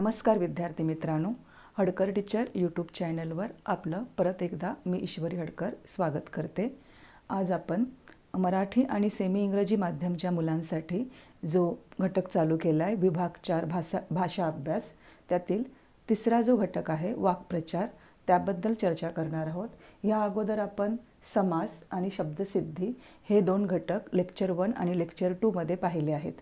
नमस्कार विद्यार्थी मित्रांनो. हडकर टीचर यूट्यूब चॅनलवर आपलं परत एकदा मी ईश्वरी हडकर स्वागत करते. आज आपण मराठी आणि सेमी इंग्रजी माध्यमच्या मुलांसाठी जो घटक चालू केला आहे विभाग चार भाषा भाषा अभ्यास त्यातील तिसरा जो घटक आहे वाक्प्रचार त्याबद्दल चर्चा करणार आहोत. या अगोदर आपण समास आणि शब्दसिद्धी हे दोन घटक लेक्चर वन आणि लेक्चर टूमध्ये पाहिले आहेत.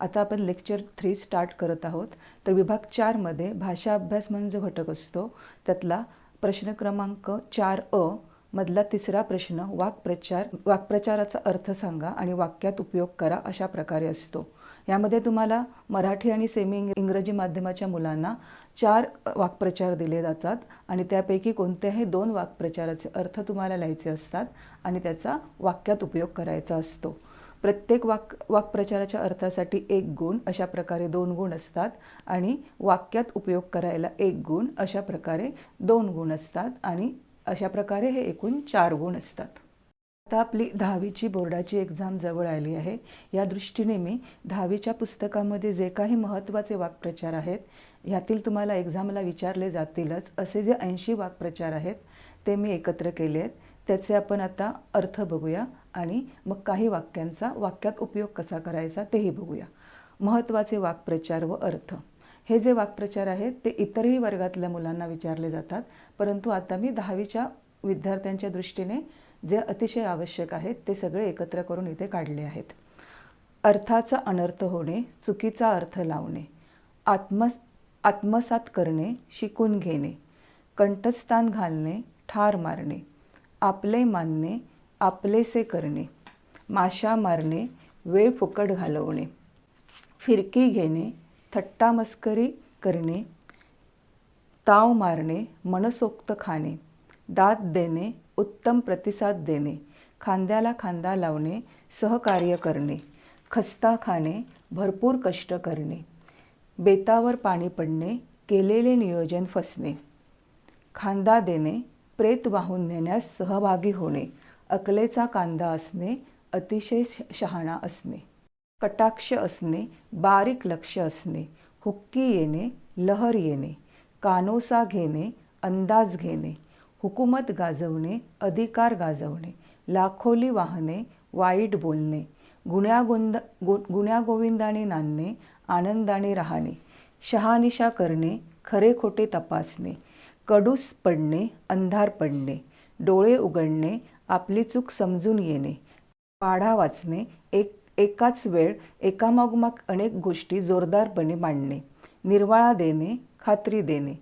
आता आपण लेक्चर थ्री स्टार्ट करत आहोत. तर विभाग चारमध्ये भाषा अभ्यास म्हणून जो घटक असतो त्यातला प्रश्न क्रमांक चार अ मधला तिसरा प्रश्न वाक्प्रचार वाक्प्रचाराचा अर्थ सांगा आणि वाक्यात उपयोग करा अशा प्रकारे असतो. यामध्ये तुम्हाला मराठी आणि सेमी इंग्रजी माध्यमाच्या मुलांना चार वाक्प्रचार दिले जातात आणि त्यापैकी कोणत्याही दोन वाक्प्रचाराचे अर्थ तुम्हाला लिहायचे असतात आणि त्याचा वाक्यात उपयोग करायचा असतो. प्रत्येक वाक वाक्प्रचाराच्या अर्थासाठी एक गुण अशा प्रकारे दोन गुण असतात आणि वाक्यात उपयोग करायला एक गुण अशा प्रकारे दोन गुण असतात आणि अशा प्रकारे हे एकूण चार गुण असतात. आता आपली दहावीची बोर्डाची एक्झाम जवळ आली आहे. या दृष्टीने मी दहावीच्या पुस्तकामध्ये जे काही महत्त्वाचे वाक्प्रचार आहेत ह्यातील तुम्हाला एक्झामला विचारले जातीलच. असे जे ऐंशी वाक्प्रचार आहेत ते मी एकत्र केले आहेत. त्याचे आपण आता अर्थ बघूया आणि मग काही वाक्यांचा वाक्यात उपयोग कसा करायचा तेही बघूया. महत्त्वाचे वाक्प्रचार व अर्थ. हे जे वाक्प्रचार आहेत ते इतरही वर्गातल्या मुलांना विचारले जातात परंतु आता मी दहावीच्या विद्यार्थ्यांच्या दृष्टीने जे अतिशय आवश्यक आहेत ते सगळे एकत्र करून इथे काढले आहेत. अर्थाचा अनर्थ होणे चुकीचा अर्थ लावणे आत्म आत्मसात करणे शिकून घेणे कंठस्थान घालणे ठार मारणे आपले मानणे आपलेसे करणे माशा मारणे वेळ फुकट घालवणे फिरकी घेणे थट्टा मस्करी करणे ताव मारणे मनसोक्त खाणे दाद देणे उत्तम प्रतिसाद देणे खांद्याला खांदा लावणे सहकार्य करणे खस्ता खाणे भरपूर कष्ट करणे बेतावर पाणी पडणे केलेले नियोजन फसणे खांदा देणे प्रेत वाहून नेण्यास सहभागी होणे अकलेचा कांदा असणे अतिशय शहाणा असणे कटाक्ष असणे बारीक लक्ष असणे हुक्की येणे लहर येणे कानोसा घेणे अंदाज घेणे हुकूमत गाजवणे अधिकार गाजवणे लाखोली वाहने वाईट बोलणे गुण्यागोंद गु गुण्यागोविंदाने नांदणे आनंदाने राहणे शहानिशा करणे खरे खोटे तपासणे कडूस पडणे अंधार पडणे डोळे उघडणे आपली चूक समजून येणे पाढा वाचणे एक एकाच वेळ एकामागोमाग अनेक गोष्टी जोरदारपणे मांडणे निर्वाळा देणे खात्री देणे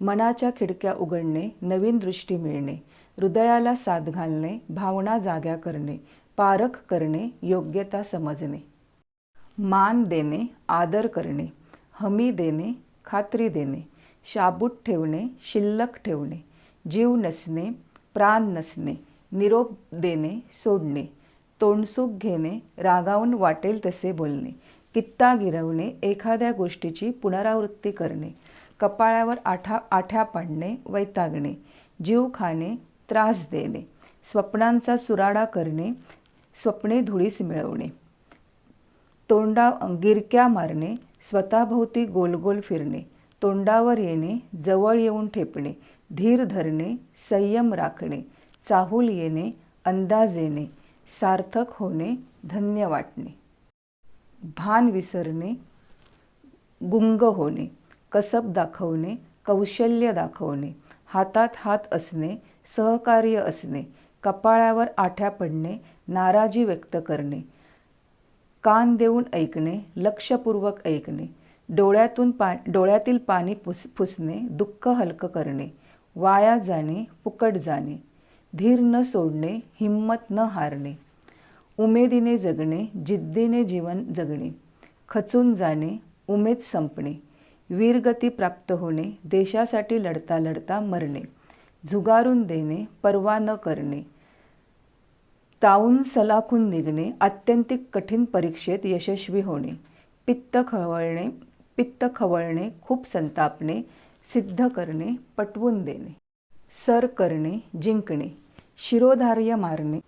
मनाच्या खिडक्या उघडणे नवीन दृष्टी मिळणे हृदयाला साथ घालणे भावना जाग्या करणे पारख करणे योग्यता समजणे. मान देणे आदर करणे हमी देणे खात्री देणे शाबूत ठेवणे शिल्लक ठेवणे जीव नसणे प्राण नसणे निरोप देणे सोडणे तोंडसूक घेणे रागावून वाटेल तसे बोलणे कित्ता गिरवणे एखाद्या गोष्टीची पुनरावृत्ती करणे कपाळावर आठा आठ्या पाडणे वैतागणे जीव खाणे त्रास देणे स्वप्नांचा सुराडा करणे स्वप्ने धुळीस मिळवणे तोंडा गिरक्या मारणे स्वतःभोवती गोलगोल फिरणे तोंडावर येणे जवळ येऊन ठेपणे धीर धरणे संयम राखणे चाहूल येणे अंदाज येणे सार्थक होणे धन्य वाटणे. भान विसरणे गुंग होणे. कसब दाखवणे कौशल्य दाखवणे हातात हात असणे सहकार्य असणे कपाळावर आठ्या पडणे नाराजी व्यक्त करणे कान देऊन ऐकणे लक्षपूर्वक ऐकणे डोळ्यातून पा डोळ्यातील पाणी पुस पुसणे दुःख हलकं करणे वाया जाणे फुकट जाणे धीर न सोडणे हिंमत न हारणे उमेदीने जगणे जिद्दीने जीवन जगणे खचून जाणे उमेद संपणे वीरगती प्राप्त होणे देशासाठी लढता लढता मरणे झुगारून देणे पर्वा न करणे ताऊन सलाखून निघणे आत्यंतिक कठीण परीक्षेत यशस्वी होणे पित्त खवळणे पित्त खवळणे खूप संतापणे सिद्ध करणे पटवून देणे सर करणे जिंकणे शिरोधार्य मारणे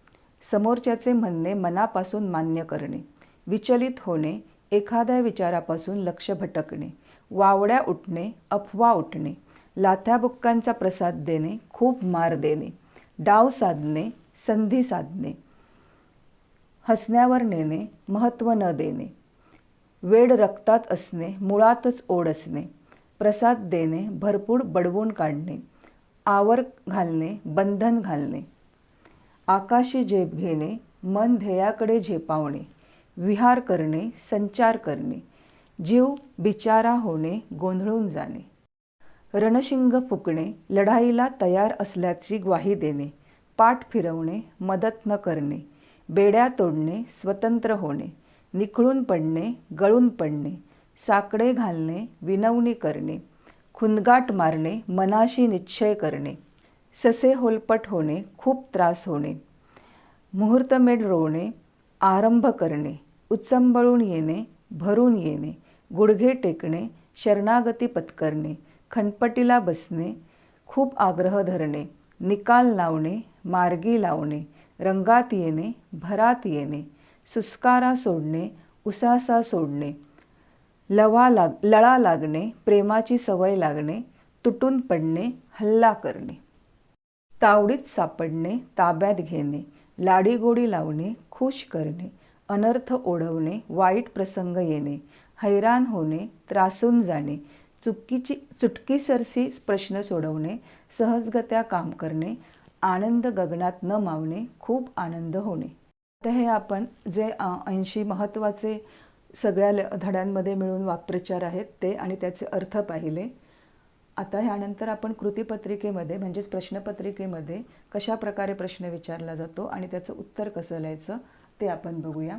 समोरच्याचे म्हणणे मनापासून मान्य करणे विचलित होणे एखाद्या विचारापासून लक्ष भटकणे वावड्या उठणे अफवा उठणे लाथ्याबुक्कांचा प्रसाद देणे खूप मार देणे डाव साधणे संधी साधणे हसण्यावर नेणे महत्त्व न देणे वेड रक्तात असणे मुळातच ओढ असणे प्रसाद देणे भरपूर बडवून काढणे आवर घालणे बंधन घालणे आकाशी झेप घेणे मन ध्येयाकडे झेपावणे विहार करणे संचार करणे जीव बिचारा होणे गोंधळून जाणे. रणशिंग फुकणे लढाईला तयार असल्याची ग्वाही देणे पाठ फिरवणे मदत न करणे बेड्या तोडणे स्वतंत्र होणे निखळून पडणे गळून पडणे साकडे घालणे विनवणी करणे खुनगाट मारणे मनाशी निश्चय करणे ससे होलपट होणे खूप त्रास होणे मुहूर्तमेढ रोवणे आरंभ करणे उचंबळून येणे भरून येणे गुडघे टेकणे शरणागती पत्करणे खणपटीला बसणे खूप आग्रह धरणे निकाल लावणे मार्गी लावणे रंगात येणे भरात येणे सुस्कारा सोडणे उसासा सोडणे लवा लाग लळा लागणे प्रेमाची सवय लागणे तुटून पडणे हल्ला करणे तावडीत सापडणे ताब्यात घेणे लाडीगोडी लावणे खुश करणे अनर्थ ओढवणे वाईट प्रसंग येणे हैराण होणे त्रासून जाणे चुकीची चुटकीसरसी प्रश्न सोडवणे सहजगत्या काम करणे आनंद गगनात न मावणे खूप आनंद होणे. आता हे आपण जे ऐंशी महत्त्वाचे सगळ्या ल धड्यांमध्ये मिळून वाक्प्रचार आहेत ते आणि त्याचे अर्थ पाहिले. आता ह्यानंतर आपण कृतीपत्रिकेमध्ये म्हणजेच प्रश्नपत्रिकेमध्ये कशा प्रकारे प्रश्न विचारला जातो आणि त्याचं उत्तर कसं लिहायचं ते आपण बघूया.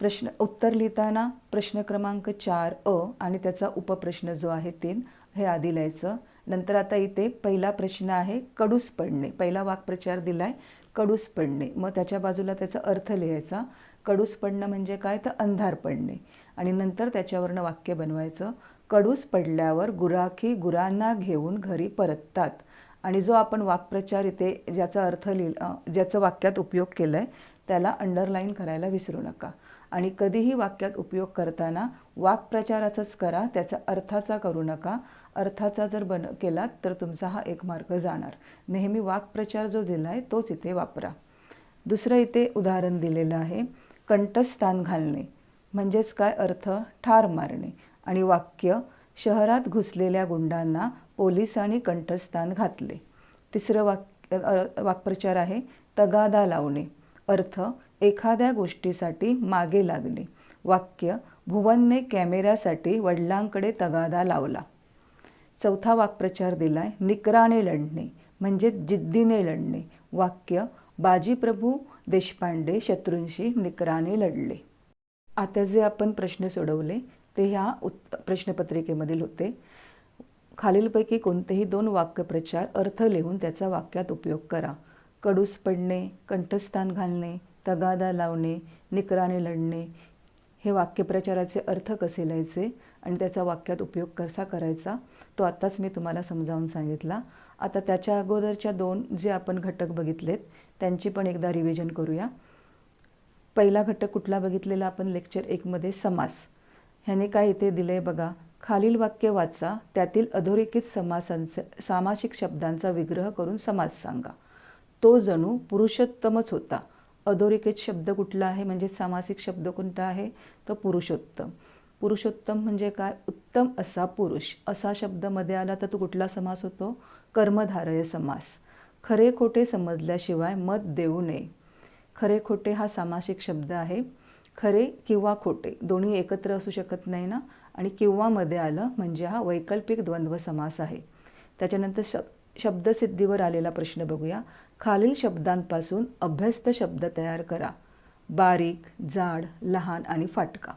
प्रश्न उत्तर लिहिताना प्रश्न क्रमांक चार अ आणि त्याचा उपप्रश्न जो आहे तीन हे आधी लिहायचं. नंतर आता इथे पहिला प्रश्न आहे कडूस पडणे. पहिला वाक्प्रचार दिलाय कडूस पडणे. मग त्याच्या बाजूला त्याचा अर्थ लिहायचा कडूस पडणं म्हणजे काय? तर अंधार पडणे. आणि नंतर त्याच्यावरनं वाक्य बनवायचं कडूस पडल्यावर गुराखी गुरांना घेऊन घरी परततात. आणि जो आपण वाक्प्रचार इथे ज्याचा अर्थ लिहिला ज्याचं वाक्यात उपयोग केला आहे त्याला अंडरलाईन करायला विसरू नका. आणि कधीही वाक्यात उपयोग करताना वाक्प्रचाराचाच करा त्याचा अर्थाचा करू नका. अर्थाचा जर बन केलात तर तुमचा हा एक मार्क जाणार. नेहमी वाक्प्रचार जो दिला आहे तोच इथे वापरा. दुसरं इथे उदाहरण दिलेलं आहे कंठस्थान घालणे. म्हणजेच काय? अर्थ ठार मारणे. आणि वाक्य शहरात घुसलेल्या गुंडांना पोलिसांनी कंठस्थान घातले. तिसरं वाक्य वाक्प्रचार आहे तगादा लावणे. अर्थ एखाद्या गोष्टीसाठी मागे लागणे. वाक्य भुवनने कॅमेऱ्यासाठी वडिलांकडे तगादा लावला. चौथा वाक्प्रचार दिलाय निकराने लढणे म्हणजे जिद्दीने लढणे. वाक्य बाजीप्रभू देशपांडे शत्रूंशी निकराने लढले. आता जे आपण प्रश्न सोडवले ते ह्या उत् प्रश्नपत्रिकेमधील होते. खालीलपैकी कोणतेही दोन वाक्यप्रचार अर्थ लिहून त्याचा वाक्यात उपयोग करा. कडूस पडणे कंठस्थान घालणे तगादा लावणे निकराने लढणे. हे वाक्यप्रचाराचे अर्थ कसे लिहायचे आणि त्याचा वाक्यात उपयोग कसा करायचा तो आत्ताच मी तुम्हाला समजावून सांगितला. आता त्याच्या अगोदरच्या दोन जे आपण घटक बघितलेत त्यांची पण एकदा रिव्हिजन करूया. पहिला घटक कुठला बघितलेला आपण? लेक्चर एकमध्ये समास. ह्याने काय इथे दिलंय बघा. खालील वाक्य वाचा त्यातील अधोरेखित समासांचे सामासिक शब्दांचा विग्रह करून समास सांगा. तो जणू पुरुषोत्तमच होता. अधोरेखित शब्द कुठला आहे? म्हणजे सामासिक शब्द कोणता आहे? तो पुरुषोत्तम. पुरुषोत्तम म्हणजे काय? उत्तम असा पुरुष. असा शब्दमध्ये आला तर तो कुठला समास होतो? कर्मधारय समास. खरे खोटे समजल्याशिवाय मत देऊ नये. खरे खोटे हा सामासिक शब्द आहे. खरे किंवा खोटे दोन्ही एकत्र असू शकत नाही ना? आणि किंवा मध्ये आलं म्हणजे हा वैकल्पिक द्वंद्व समास आहे. त्याच्यानंतर श शब्दसिद्धीवर आलेला प्रश्न बघूया. खालील शब्दांपासून अभ्यस्त शब्द तयार करा. बारीक जाड लहान आणि फाटका.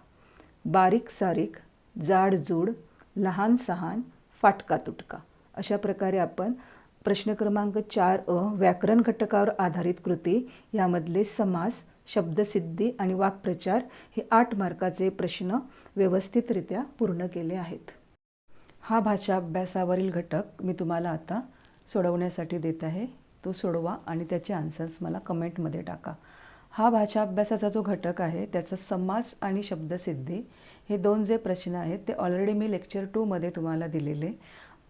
बारीक सारीक जाड जूड लहान सहान फाटका तुटका. अशा प्रकारे आपण प्रश्न क्रमांक चार अ व्याकरण घटकावर आधारित कृती यामधले समास शब्दसिद्धी आणि वाक्प्रचार हे आठ मार्काचे प्रश्न व्यवस्थितरित्या पूर्ण केले आहेत. हा भाषा अभ्यासावरील घटक मी तुम्हाला आता सोडवण्यासाठी देत आहे. तो सोडवा आणि त्याचे आन्सर्स मला कमेंटमध्ये टाका. हा भाषा अभ्यासाचा जो घटक आहे त्याचा समास आणि शब्दसिद्धी हे दोन जे प्रश्न आहेत ते ऑलरेडी मी लेक्चर टूमध्ये तुम्हाला दिलेले.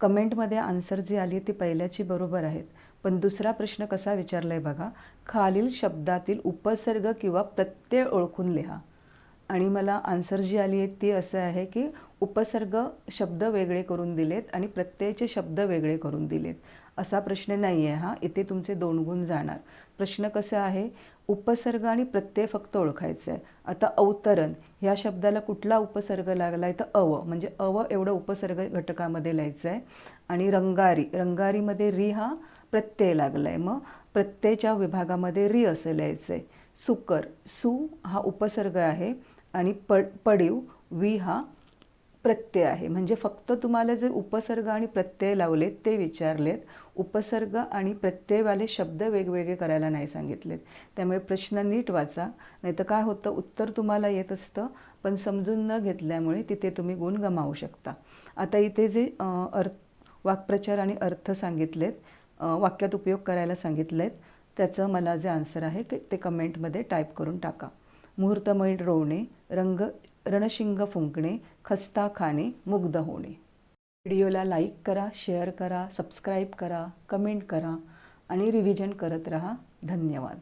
कमेंटमध्ये आन्सर जी आली ती पहिल्याची बरोबर आहेत. पण दुसरा प्रश्न कसा विचारला आहे बघा. खालील शब्दातील उपसर्ग किंवा प्रत्यय ओळखून लिहा. आणि मला आन्सर जी आली आहे ती असं आहे की उपसर्ग शब्द वेगळे करून दिलेत आणि प्रत्ययचे शब्द वेगळे करून दिलेत. असा प्रश्न नाही आहे हा इथे तुमचे दोन गुण जाणार. प्रश्न कसा आहे? उपसर्ग आणि प्रत्यय फक्त ओळखायचं आहे आता अवतरण ह्या शब्दाला कुठला उपसर्ग लागला आहे तर अव म्हणजे अव एवढं उपसर्ग घटकामध्ये लिहायचं आहे आणि रंगारी रंगारीमध्ये री हा प्रत्यय लागला आहे मग प्रत्ययच्या विभागामध्ये री असं लिहायचं आहे सुकर सु हा उपसर्ग आहे आणि पड पडीव वी हा प्रत्यय आहे. म्हणजे फक्त तुम्हाला जे उपसर्ग आणि प्रत्यय लावलेत ते विचारलेत. उपसर्ग आणि प्रत्ययवाले शब्द वेगवेगळे करायला नाही सांगितलेत. त्यामुळे प्रश्न नीट वाचा. नाही तर काय होतं? उत्तर तुम्हाला येत असतं पण समजून न घेतल्यामुळे तिथे तुम्ही गुण गमावू शकता. आता इथे जे अर्थ वाक्प्रचार आणि अर्थ सांगितलेत वाक्यात उपयोग करायला सांगितले आहेत त्याचं मला जे आन्सर आहे ते- ते कमेंटमध्ये टाईप करून टाका. मुहूर्तमय रोवणे रंग रणशिंग फुंकणे खस्ता खाणे मुग्ध होणे. व्हिडिओला लाईक करा शेअर करा सबस्क्राईब करा कमेंट करा आणि रिव्हिजन करत रहा. धन्यवाद.